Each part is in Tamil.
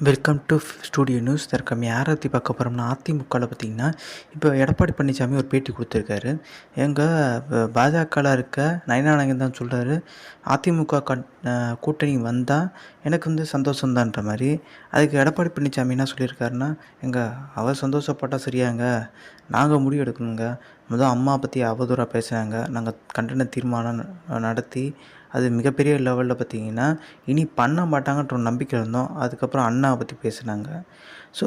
வெல்கம் டு ஸ்டூடியோ நியூஸ் தற்கம் யாரை பற்றி பார்க்க போகிறோம்னா அதிமுகவில் பார்த்தீங்கன்னா இப்போ எடப்பாடி பழனிசாமி ஒரு பேட்டி கொடுத்துருக்காரு. எங்கள் பாஜகவில் இருக்க நயனானங்கன் தான் சொல்கிறாரு அதிமுக கூட்டணி வந்தால் எனக்கு வந்து சந்தோஷம்தான்ற மாதிரி. அதுக்கு எடப்பாடி பழனிசாமி என்ன சொல்லியிருக்காருன்னா எங்கள் அவர் சந்தோஷப்பட்டால் சரியாங்க நாங்கள் முடிவு எடுக்கணுங்க முதல் அம்மா பற்றி அவதூறாக பேசுகிறாங்க நாங்கள் கண்டன தீர்மானம் நடத்தி அது மிகப்பெரிய லெவலில் பார்த்திங்கன்னா இனி பண்ண மாட்டாங்கன்ற ஒரு நம்பிக்கை இருந்தோம். அதுக்கப்புறம் அண்ணாவை பற்றி பேசுனாங்க. ஸோ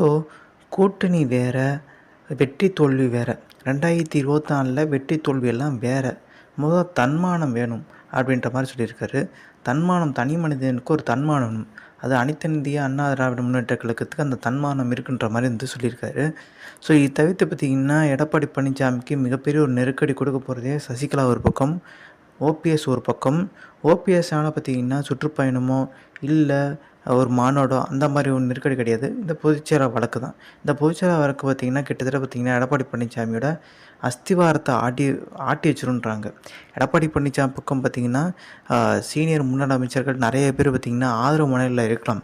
கூட்டணி வேற வெற்றி தோல்வி வேறு. ரெண்டாயிரத்தி இருபத்தாலில் வெற்றி தோல்வி எல்லாம் முதல் தன்மானம் வேணும் அப்படின்ற மாதிரி சொல்லியிருக்காரு. தன்மானம் தனி மனிதனுக்கு ஒரு தன்மானம். அது அனைத்து அண்ணா திராவிட முன்னேற்ற கழகத்துக்கு அந்த தன்மானம் இருக்குன்ற மாதிரி வந்து சொல்லியிருக்காரு. ஸோ இது தவிர்த்து பார்த்திங்கன்னா எடப்பாடி பழனிசாமிக்கு மிகப்பெரிய ஒரு நெருக்கடி கொடுக்க போகிறதே சசிகலா ஒரு பக்கம் ஓபிஎஸ் ஒரு பக்கம். ஓபிஎஸ்னால் பார்த்தீங்கன்னா சுற்றுப்பயணமோ இல்லை ஒரு மாநாடோ அந்த மாதிரி ஒரு நெருக்கடி கிடையாது. இந்த பொதுச்சேரா வழக்கு தான். இந்த பொதுச்சேரா வழக்கு பார்த்திங்கன்னா கிட்டத்தட்ட பார்த்திங்கன்னா எடப்பாடி பழனிசாமியோட அஸ்திவாரத்தை ஆட்டி ஆட்டி வச்சிருன்றாங்க எடப்பாடி பழனிசாமி பக்கம் பார்த்திங்கன்னா சீனியர் முன்னாள் அமைச்சர்கள் நிறைய பேர் பார்த்திங்கன்னா ஆதரவு மனநிலையில் இருக்கலாம்.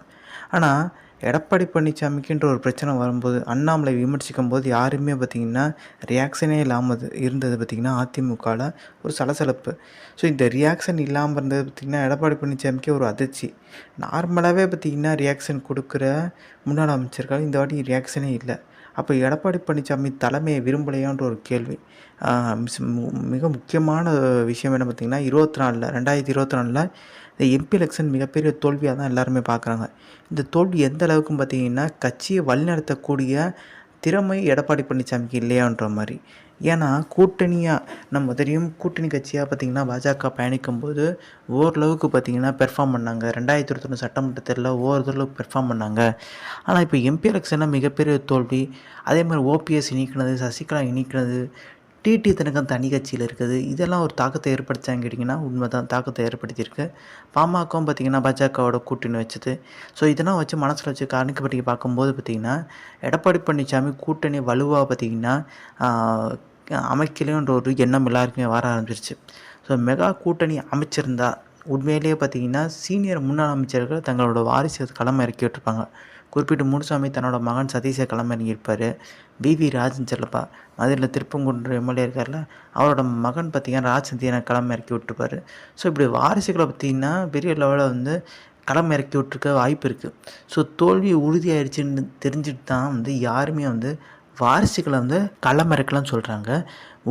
ஆனால் எடப்பாடி பழனிசாமிக்குன்ற ஒரு பிரச்சனை வரும்போது அண்ணாமலை விமர்சிக்கும் போது யாருமே பார்த்திங்கன்னா ரியாக்ஷனே இல்லாமல் இருந்தது பார்த்திங்கன்னா அதிமுகவில் ஒரு சலசலப்பு. ஸோ இந்த ரியாக்ஷன் இல்லாமல் இருந்தது பார்த்திங்கன்னா எடப்பாடி பழனிசாமிக்கே ஒரு அதிர்ச்சி. நார்மலாகவே பார்த்திங்கன்னா ரியாக்ஷன் கொடுக்குற முன்னாள் அமைச்சர்கள் இந்த வாட்டி ரியாக்ஷனே இல்லை. அப்போ எடப்பாடி பழனிசாமி தலைமையை விரும்பலையான்ற ஒரு கேள்வி. மிஸ்- மிக முக்கியமான விஷயம் என்ன பார்த்திங்கன்னா இருபத்தி நாலில் ரெண்டாயிரத்தி இருபத்தி நாலில் இந்த எம்பி எலெக்ஷன் மிகப்பெரிய தோல்வியாக தான் எல்லாருமே பார்க்குறாங்க. இந்த தோல்வி எந்த அளவுக்கும் பார்த்தீங்கன்னா கட்சியை வழிநடத்தக்கூடிய திறமை எடப்பாடி பழனிசாமிக்கு இல்லையான்ற மாதிரி. ஏன்னா கூட்டணியாக நம்ம தெரியும் கூட்டணி கட்சியாக பார்த்திங்கன்னா பாஜக பயணிக்கும் போது ஓரளவுக்கு பார்த்திங்கன்னா பெர்ஃபார்ம் பண்ணாங்க. ரெண்டாயிரத்தி இருபத்தொன்று சட்டமன்ற தேர்தலில் ஓரளவுக்கு பெர்ஃபார்ம் பண்ணாங்க. ஆனால் இப்போ எம்பி எலெக்ஷனில் மிகப்பெரிய தோல்வி. அதே மாதிரி ஓபிஎஸ் இணைக்கிறது சசிகலா இணைக்கிறது டிடி தினகம் தனி கட்சியில் இருக்குது. இதெல்லாம் ஒரு தாக்கத்தை ஏற்படுத்தான்னு கேட்டிங்கன்னா உண்மை தான் தாக்கத்தை ஏற்படுத்தியிருக்கு. பாமகவும் பார்த்திங்கன்னா பாஜகவோட கூட்டணி வச்சது. ஸோ இதெல்லாம் வச்சு மனசில் வச்சு கணக்குப்பட்டி பார்க்கும்போது பார்த்திங்கன்னா எடப்பாடி பழனிசாமி கூட்டணி வலுவாக பார்த்திங்கன்னா அமைக்கலைன்ற ஒரு எண்ணம் எல்லாருக்குமே வர ஆரம்பிச்சிருச்சு. ஸோ மெகா கூட்டணி அமைச்சிருந்தா உண்மையிலேயே பார்த்திங்கன்னா சீனியர் முன்னாள் அமைச்சர்கள் தங்களோட வாரிசு களம் இறக்கி விட்டுருப்பாங்க. குறிப்பிட்டு முனுசாமி தன்னோட மகன் சதீஷை களம் விவி ராஜன் செல்லப்பா. மதுரையில் திருப்பங்குன்ற எம்எல்ஏ இருக்கார்ல அவரோட மகன் பார்த்திங்கன்னா ராஜசந்தியனை கிளம்ப இறக்கி விட்டுருப்பாரு. ஸோ இப்படி வாரிசுகளை பார்த்திங்கன்னா பெரிய லெவலில் வந்து களம் இறக்கி விட்டுருக்க வாய்ப்பு இருக்குது ஸோ தோல்வி உறுதியாயிருச்சுன்னு தெரிஞ்சுட்டு தான் வந்து யாருமே வந்து வாரிசுகளை வந்து களம் இறக்கலாம்னு சொல்கிறாங்க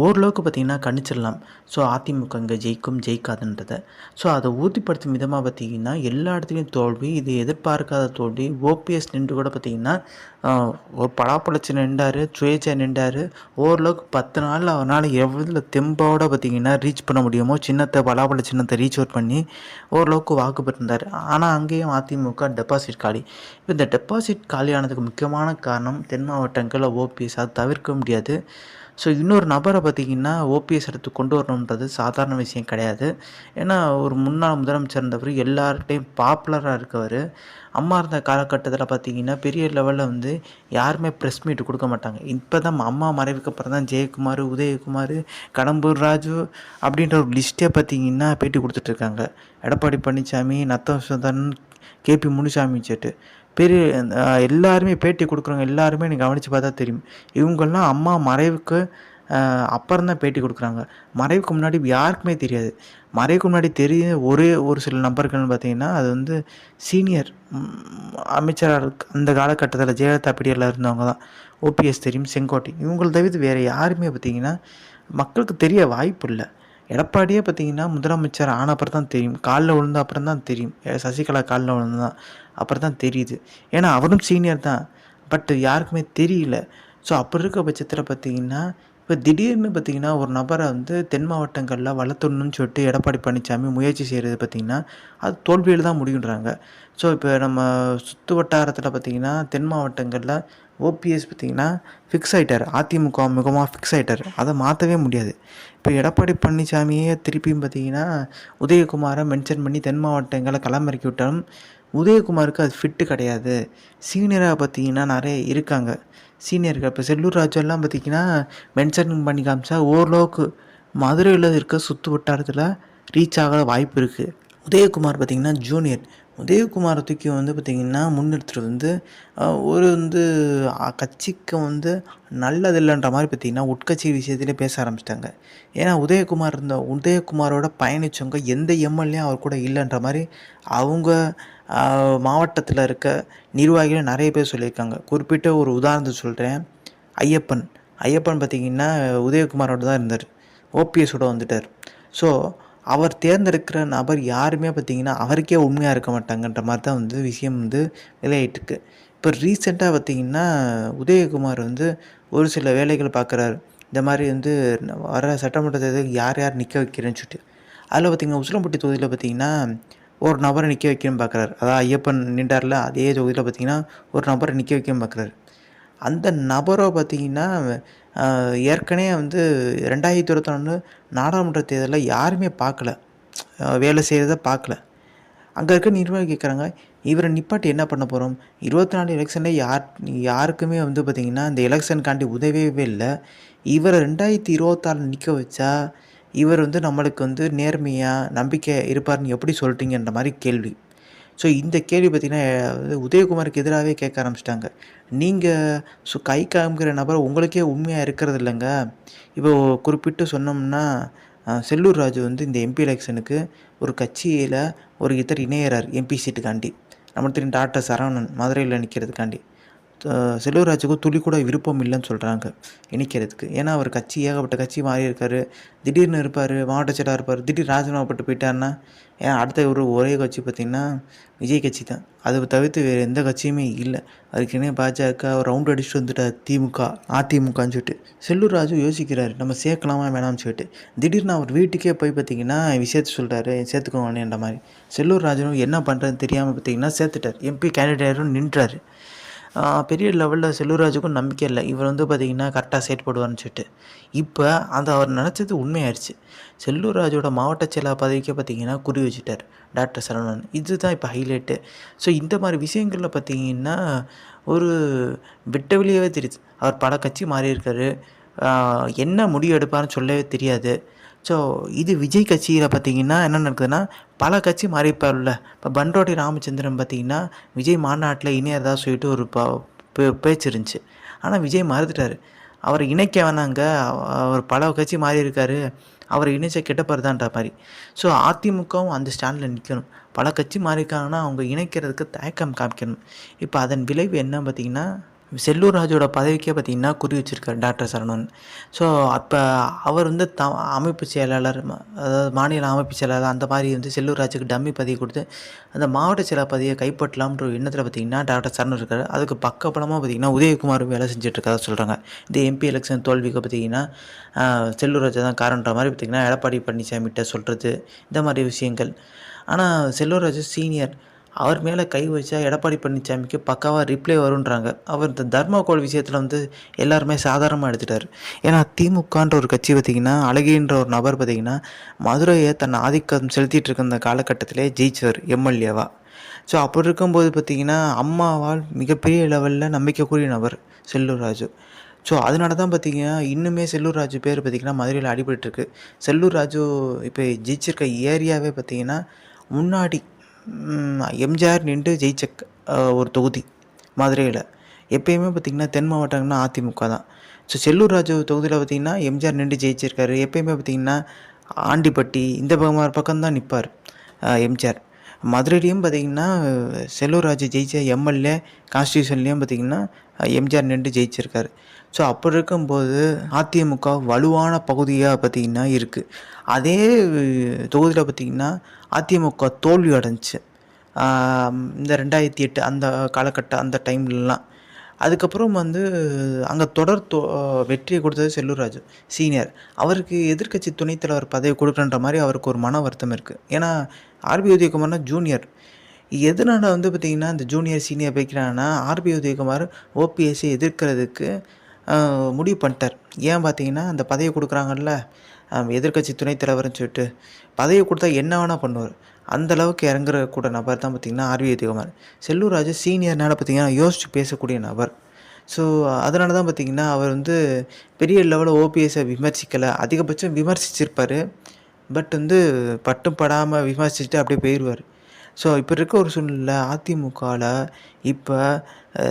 ஓரளவுக்கு பார்த்திங்கன்னா கணிச்சிடலாம். ஸோ அதிமுக இங்கே ஜெயிக்கும் ஜெயிக்காதுன்றதை. ஸோ அதை உறுதிப்படுத்தும் விதமாக பார்த்திங்கன்னா எல்லா இடத்துலையும் தோல்வி இது எதிர்பார்க்காத தோல்வி ஓபிஎஸ் நின்று கூட பார்த்திங்கன்னா ஒரு பலாப்பழச்சி நின்றார் சுயேச்சை நின்றார் ஓரளவுக்கு பத்து நாளில் அவனால் எவ்வளோ தெம்போட பார்த்திங்கன்னா ரீச் பண்ண முடியுமோ சின்னத்தை பலாப்பழ சின்னத்தை ரீச் அவுட் பண்ணி ஓரளவுக்கு வாக்கு பெற்றிருந்தார். ஆனால் அங்கேயும் அதிமுக டெபாசிட் காலி. இப்போ இந்த டெபாசிட் காலியானதுக்கு முக்கியமான காரணம் தென் மாவட்டங்களில் ஓபிஎஸ் அது தவிர்க்க முடியாது. ஸோ இன்னொரு நபரை பார்த்திங்கன்னா ஓபிஎஸ் எடுத்து கொண்டு வரணுன்றது சாதாரண விஷயம் கிடையாது. ஏன்னா ஒரு முன்னாள் முதலமைச்சர் இருந்தவர் எல்லார்கிட்டையும் பாப்புலராக இருக்கவர். அம்மா இருந்த காலகட்டத்தில் பார்த்தீங்கன்னா பெரிய லெவலில் வந்து யாருமே ப்ரெஸ் மீட் கொடுக்க மாட்டாங்க. இப்போ தான் அம்மா மறைவுக்கு அப்புறம் தான் ஜெயக்குமார் உதயகுமார் கடம்பூர் ராஜு அப்படின்ற ஒரு லிஸ்ட்டே பார்த்தீங்கன்னா பேட்டி கொடுத்துட்ருக்காங்க எடப்பாடி பழனிசாமி நத்தம் சுதன் கேபி முனுசாமி செட்டு. பெரிய எல்லாருமே பேட்டி கொடுக்குறவங்க எல்லாருமே நீங்கள் கவனித்து பார்த்தா தெரியும். இவங்கெல்லாம் அம்மா மறைவுக்கு அப்புறம் தான் பேட்டி கொடுக்குறாங்க. மறைவுக்கு முன்னாடி யாருக்குமே தெரியாது. மறைவுக்கு முன்னாடி தெரிய ஒரே ஒரு சில நபர்கள்னு பார்த்தீங்கன்னா அது வந்து சீனியர் அமைச்சராக இருக்கு அந்த காலகட்டத்தில் ஜெயலலிதா பீரியடில் இருந்தவங்க தான். ஓபிஎஸ் தெரியும் செங்கோட்டை. இவங்களை தவிர்த்து வேறு யாருமே பார்த்தீங்கன்னா மக்களுக்கு தெரிய வாய்ப்பு இல்லை. எடப்பாடியே பார்த்தீங்கன்னா முதலமைச்சர் ஆன அப்புறம் தான் தெரியும். காலில் விழுந்த அப்புறம் தான் தெரியும் சசிகலா காலில் விழுந்து தான் அப்புறம் தான் தெரியுது. ஏன்னா அவரும் சீனியர் தான். பட் யாருக்குமே தெரியல. ஸோ அப்படி இருக்க பட்சத்தில் பார்த்தீங்கன்னா இப்போ திடீர்னு பார்த்தீங்கன்னா ஒரு நபரை வந்து தென் மாவட்டங்களில் வளர்த்தணும்னு சொல்லிட்டு எடப்பாடி பழனிசாமி முயற்சி செய்கிறது பார்த்திங்கன்னா அது தோல்வியில் தான் முடியுன்றாங்க. ஸோ இப்போ நம்ம சுற்று வட்டாரத்தில் பார்த்தீங்கன்னா தென் மாவட்டங்களில் ஓபிஎஸ் பார்த்தீங்கன்னா ஃபிக்ஸ் ஆகிட்டார் அதிமுக முகமாக ஃபிக்ஸ் ஆகிட்டார் அதை மாற்றவே முடியாது. இப்போ எடப்பாடி பழனிசாமியே திருப்பியும் பார்த்தீங்கன்னா உதயகுமாரை மென்ஷன் பண்ணி தென் மாவட்டங்களை களமிறக்கி விட்டாலும் உதயகுமாருக்கு அது ஃபிட்டு கிடையாது. சீனியராக பார்த்திங்கன்னா நிறைய இருக்காங்க. சீனியர்கள் இப்போ செல்லூர் ராஜெல்லாம் பார்த்திங்கன்னா மென்ஷன் பண்ணி காமிச்சா ஓரளவுக்கு மதுரையில் இருக்க சுற்று வட்டாரத்தில் ரீச் ஆக வாய்ப்பு இருக்குது உதயகுமார் பார்த்திங்கன்னா ஜூனியர் உதயகுமாரை தூக்கி வந்து பார்த்திங்கன்னா முன்னெடுத்துட்டு வந்து ஒரு வந்து கட்சிக்கு வந்து நல்லதில்லைன்ற மாதிரி பார்த்திங்கன்னா உட்கட்சி விஷயத்திலே பேச ஆரம்பிச்சிட்டாங்க. ஏன்னா உதயகுமார் இருந்த உதயகுமாரோட பயணிச்சவங்க எந்த எம்எல்ஏ அவர் கூட இல்லைன்ற மாதிரி அவங்க மாவட்டத்தில் இருக்க நிர்வாகிகள் நிறைய பேர் சொல்லியிருக்காங்க. குறிப்பிட்ட ஒரு உதாரணத்தை சொல்கிறேன் ஐயப்பன். ஐயப்பன் பார்த்திங்கன்னா உதயகுமாரோட தான் இருந்தார். ஓபிஎஸோட வந்துட்டார். ஸோ அவர் தேர்ந்தெடுக்கிற நபர் யாருமே பார்த்திங்கன்னா அவருக்கே உண்மையாக இருக்க மாட்டாங்கன்ற மாதிரி தான் வந்து விஷயம் வந்து விளையாட்டுருக்கு இப்போ ரீசெண்டாக பார்த்திங்கன்னா உதயகுமார் வந்து ஒரு சில வேலைகள் பார்க்குறாரு. இந்த மாதிரி வந்து வர சட்டமன்ற தேர்தலுக்கு யார் யார் நிற்க வைக்கிறேன்னு சொல்லிட்டு. அதில் பார்த்திங்கன்னா உசிலம்பட்டி தொகுதியில் பார்த்திங்கன்னா ஒரு நபரை நிற்க வைக்கணும்னு பார்க்குறாரு. அதாவது ஐயப்பன் நின்றார்ல அதே தொகுதியில் பார்த்திங்கன்னா ஒரு நபரை நிற்க வைக்கணும்னு பார்க்குறாரு. அந்த நபரை பார்த்திங்கன்னா ஏற்கனவே வந்து ரெண்டாயிரத்தி இருபத்தொன்று நாடாளுமன்ற தேர்தலில் யாருமே பார்க்கல. வேலை செய்கிறத பார்க்கல. அங்கே இருக்க நிர்வாகி கேட்குறாங்க இவரை நிப்பாட்டி என்ன பண்ண போகிறோம் இருபத்தி நாலு எலெக்ஷனில் யார் யாருக்குமே வந்து பார்த்திங்கன்னா இந்த எலெக்ஷனுக்காண்டி உதவியவே இல்லை. இவரை ரெண்டாயிரத்தி இருபத்தாறு நிற்க வச்சா இவர் வந்து நம்மளுக்கு வந்து நேர்மையாக நம்பிக்கை இருப்பார்னு எப்படி சொல்லிட்டீங்கன்ற மாதிரி கேள்வி. ஸோ இந்த கேள்வி பார்த்திங்கன்னா உதயகுமாருக்கு எதிராகவே கேட்க ஆரம்பிச்சிட்டாங்க. நீங்கள் ஸோ கை காமிக்கிற நபர் உங்களுக்கே உண்மையாக இருக்கிறது இல்லைங்க. இப்போ குறிப்பிட்டு சொன்னோம்னா செல்லூர் ராஜு வந்து இந்த எம்பி எலெக்ஷனுக்கு ஒரு கட்சியில் ஒரு இத்தர் இணையறார் எம்பி சீட்டுக்காண்டி. நம்ம தெரியும் டாக்டர் சரவணன் மதுரையில் நிற்கிறதுக்காண்டி செல்வராஜுக்கும் துளி கூட விருப்பம் இல்லைன்னு சொல்கிறாங்க இணைக்கிறதுக்கு. ஏன்னா அவர் கட்சி ஏகப்பட்ட கட்சி மாறி இருக்காரு. திடீர்னு இருப்பார் மாவட்ட செயலாக இருப்பார். திடீர் ராஜினாமா பட்டு போயிட்டாருன்னா ஏன்னா அடுத்த ஒரு ஒரே கட்சி பார்த்திங்கன்னா விஜய் கட்சி தான். அதை தவிர்த்து வேறு எந்த கட்சியுமே இல்லை. அதுக்குன்னே பாஜக ரவுண்ட் அடிச்சுட்டு வந்துட்டார் திமுக அதிமுகன்னு சொல்லிட்டு. செல்லூர் ராஜு யோசிக்கிறாரு நம்ம சேர்க்கலாமா வேணாம்னு சொல்லிட்டு. திடீர்னு அவர் வீட்டுக்கே போய் பார்த்தீங்கன்னா விஷயத்த சொல்கிறாரு சேர்த்துக்கோங்கன்ற மாதிரி. செல்லூர் ராஜனும் என்ன பண்ணுறதுன்னு தெரியாமல் பார்த்தீங்கன்னா சேர்த்துட்டார். எம்பி கேண்டிடேட்டும் நின்றாரு. பெரிய லெவலில் செல்லூராஜுக்கும் நம்பிக்கை இல்லை. இவர் வந்து பார்த்திங்கன்னா கரெக்டாக செயல்படுவார்னு சொல்லிட்டு. இப்போ அந்த அவர் நினச்சது உண்மையாயிருச்சு. செல்லூராஜோட மாவட்ட செயலா பதவிக்கே பார்த்திங்கன்னா குறி வச்சுட்டார் டாக்டர் சரவணன். இதுதான் இப்போ ஹைலைட்டு ஸோ இந்த மாதிரி விஷயங்களில் பார்த்திங்கன்னா ஒரு விட்ட வெளியவே தெரியுது. அவர் பல கட்சி மாறி இருக்காரு என்ன முடிவு எடுப்பார்னு சொல்லவே தெரியாது. ஸோ இது விஜய் கட்சியில் பார்த்தீங்கன்னா என்ன நடக்குதுன்னா பல கட்சி மாறிப்பார்ல இப்போ பண்டோடி ராமச்சந்திரன் பார்த்திங்கன்னா விஜய் மாநாட்டில் இணையறதா சொல்லிட்டு ஒரு ப பே- பேச்சு இருந்துச்சு. ஆனால் விஜய் மறுத்துட்டார் அவர் இணைக்க வேணாங்க. அவர் பல கட்சி மாறி இருக்காரு அவரை இணைச்ச கெட்டப்பறதான்ற மாதிரி. ஸோ அதிமுகவும் அந்த ஸ்டாண்டில் நிற்கணும் பல கட்சி மாறியிருக்காங்கன்னா அவங்க இணைக்கிறதுக்கு தயக்கம் காமிக்கணும். இப்போ அதன் விளைவு என்ன பார்த்தீங்கன்னா செல்லூர் ராஜோட பதவிக்கே பார்த்தீங்கன்னா குறி வச்சுருக்கார் டாக்டர் சரவணன். ஸோ அப்போ அவர் வந்து த அமைப்பு செயலாளர் அதாவது மாநில அமைப்பு செயலாளர் அந்த மாதிரி வந்து செல்லூர் ராஜுக்கு டம்மி பதவி கொடுத்து அந்த மாவட்ட செயலாளர் பதவியை கைப்பற்றலாம்ன்ற ஒரு எண்ணத்தில் பார்த்தீங்கன்னா டாக்டர் சரண் இருக்கார். அதுக்கு பக்கபலமாக பார்த்தீங்கன்னா உதயகுமார் வேலை செஞ்சுட்டு சொல்கிறாங்க இந்த எம்பி எலெக்ஷன் தோல்விக்கு பார்த்தீங்கன்னா செல்லூர் ராஜா தான் காரணன்ற மாதிரி பார்த்தீங்கன்னா எடப்பாடி பழனிசாமிகிட்ட சொல்கிறது இந்த மாதிரி விஷயங்கள். ஆனால் செல்லூர் ராஜு சீனியர் அவர் மேலே கை வச்சா எடப்பாடி பழனிசாமிக்கு பக்காவாக ரிப்ளை வருன்றாங்க அவர் இந்த தர்மகோல் விஷயத்தில் வந்து எல்லாருமே சாதாரணமாக எடுத்துட்டார். ஏன்னா திமுகன்ற ஒரு கட்சி பார்த்திங்கன்னா அழகின்ற ஒரு நபர் பார்த்திங்கன்னா மதுரையை தன் ஆதிக்கம் செலுத்திட்டு இருக்க அந்த காலகட்டத்திலே ஜெயிச்சவர் எம்எல்ஏவா. ஸோ அப்படி இருக்கும்போது பார்த்திங்கன்னா அம்மாவால் மிகப்பெரிய லெவலில் நம்பிக்கைக்குரிய நபர் செல்லூர் ராஜு ஸோ அதனால தான் பார்த்தீங்கன்னா இன்னுமே செல்லூர் ராஜு பேர் பார்த்திங்கன்னா மதுரையில் அடிபட்டுருக்கு செல்லூர் ராஜு இப்போ ஜெயிச்சிருக்க ஏரியாவே பார்த்திங்கன்னா முன்னாடி எம்ஜிஆர் நின்று ஜெயிச்ச ஒரு தொகுதி மதுரையில். எப்பயுமே பார்த்திங்கன்னா தென் மாவட்டம்னா அதிமுக தான். ஸோ செல்லூர் ராஜு தொகுதியில் பார்த்திங்கன்னா எம்ஜிஆர் நின்று ஜெயிச்சிருக்காரு. எப்பயுமே பார்த்திங்கன்னா ஆண்டிப்பட்டி இந்த பக்கமாக பக்கம் தான் நிற்பார் எம்ஜிஆர். மதுரையிலையும் பார்த்திங்கன்னா செல்லூர் ராஜு ஜெயிச்ச எம்எல்ஏ கான்ஸ்டியூஷன்லேயும் பார்த்திங்கன்னா எம்ஜிஆர் நின்று ஜெயிச்சிருக்காரு. ஸோ அப்படி இருக்கும்போது அதிமுக வலுவான பகுதியாக பார்த்திங்கன்னா இருக்குது அதே தொகுதியில் பார்த்திங்கன்னா அதிமுக தோல்வி அடைஞ்சிச்சு இந்த ரெண்டாயிரத்தி எட்டு அந்த காலகட்டம் அந்த டைம்லலாம். அதுக்கப்புறம் வந்து அங்கே தொடர் தோ வெற்றியை கொடுத்தது செல்லூர் சீனியர். அவருக்கு எதிர்க்கட்சி துணைத் தலைவர் பதவி கொடுக்குறன்ற மாதிரி அவருக்கு ஒரு மன வருத்தம் இருக்குது ஏன்னா ஆர்பி உதயகுமார்னா ஜூனியர். எதனால வந்து பார்த்திங்கன்னா இந்த ஜூனியர் சீனியர் வைக்கிறாங்கன்னா ஆர்பி உதயகுமார் ஓபிஎஸ்ஸை எதிர்க்கிறதுக்கு முடிவு பண்ணிட்டார். ஏன் பார்த்தீங்கன்னா அந்த பதவியை கொடுக்குறாங்கல்ல எதிர்க்கட்சி துணைத் தலைவர்னு சொல்லிட்டு பதவியை கொடுத்தா என்ன வேணால் பண்ணுவார். அந்தளவுக்கு இறங்குற கூட நபர் தான் பார்த்திங்கன்னா ஆர்வி உதயகுமார். செல்லூர் ராஜு சீனியர்னால பார்த்திங்கன்னா யோசிச்சு பேசக்கூடிய நபர். ஸோ அதனால தான் பார்த்திங்கன்னா அவர் வந்து பெரிய லெவலில் ஓபிஎஸை விமர்சிக்கலை. அதிகபட்சம் விமர்சிச்சிருப்பார். பட் வந்து பட்டும் படாமல் விமர்சிச்சுட்டு அப்படியே போயிடுவார் ஸோ இப்போ இருக்க ஒரு சூழ்நிலை அதிமுகவில் இப்போ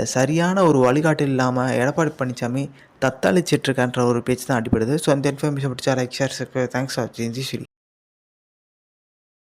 சரியான ஒரு வழிகாட்டு இல்லாமல் எடப்பாடி பழனிசாமி தத்தளிச்சிட்ருக்கான்ற ஒரு பேச்சு தான் அடிப்படுது ஸோ அந்த இன்ஃபர்மேஷன் பிடிச்சா like share thanks for G